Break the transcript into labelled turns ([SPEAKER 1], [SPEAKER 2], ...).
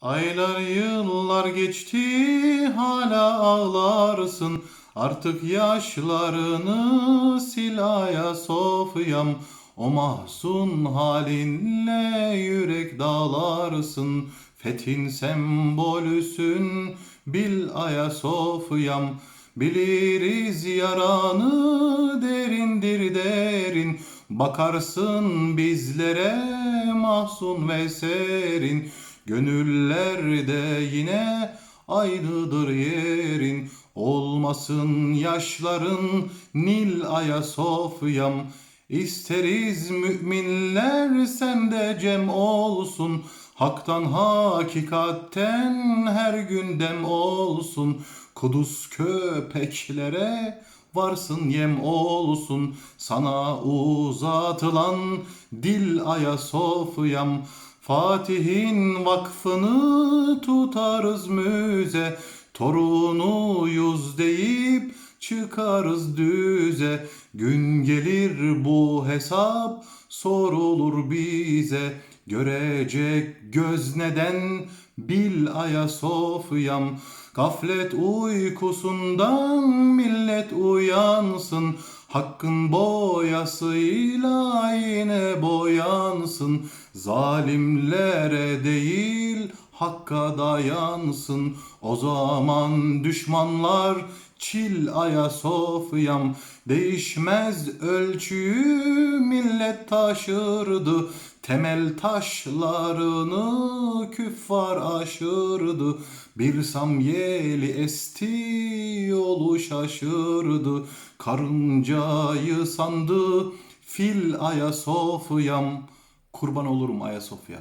[SPEAKER 1] Aylar yıllar geçti hala ağlarsın. Artık yaşlarını sil Ayasofya'm O mahzun halinle yürek dağlarsın. Fethin sembolüsün bil Ayasofya'm Biliriz yaranı derindir derin. Bakarsın bizlere mahzun ve serin Gönüllerde yine aynıdır yerin. Olmasın yaşların Nil Ayasofya'm. İsteriz müminler sende cem olsun. Haktan hakikatten her gündem olsun. Kuduz köpeklere varsın yem olsun. Sana uzatılan dil Ayasofya'm Fatih'in vakfını tutarız müze Torunuyuz deyip çıkarız düze. Gün gelir bu hesap sorulur bize. Görecek göz neden bil Ayasofya'm. Gaflet uykusundan millet uyansın. Hakkın boyasıyla yine boyansın Zalimlere değil hakka dayansın. O zaman düşmanlar çil Ayasofya'm Değişmez ölçüyü millet taşırdı. Temel taşlarını küffar aşırdı. Bir samyeli esti yolu şaşırdı. Karıncayı sandı fil Ayasofya'm Kurban olurum Ayasofya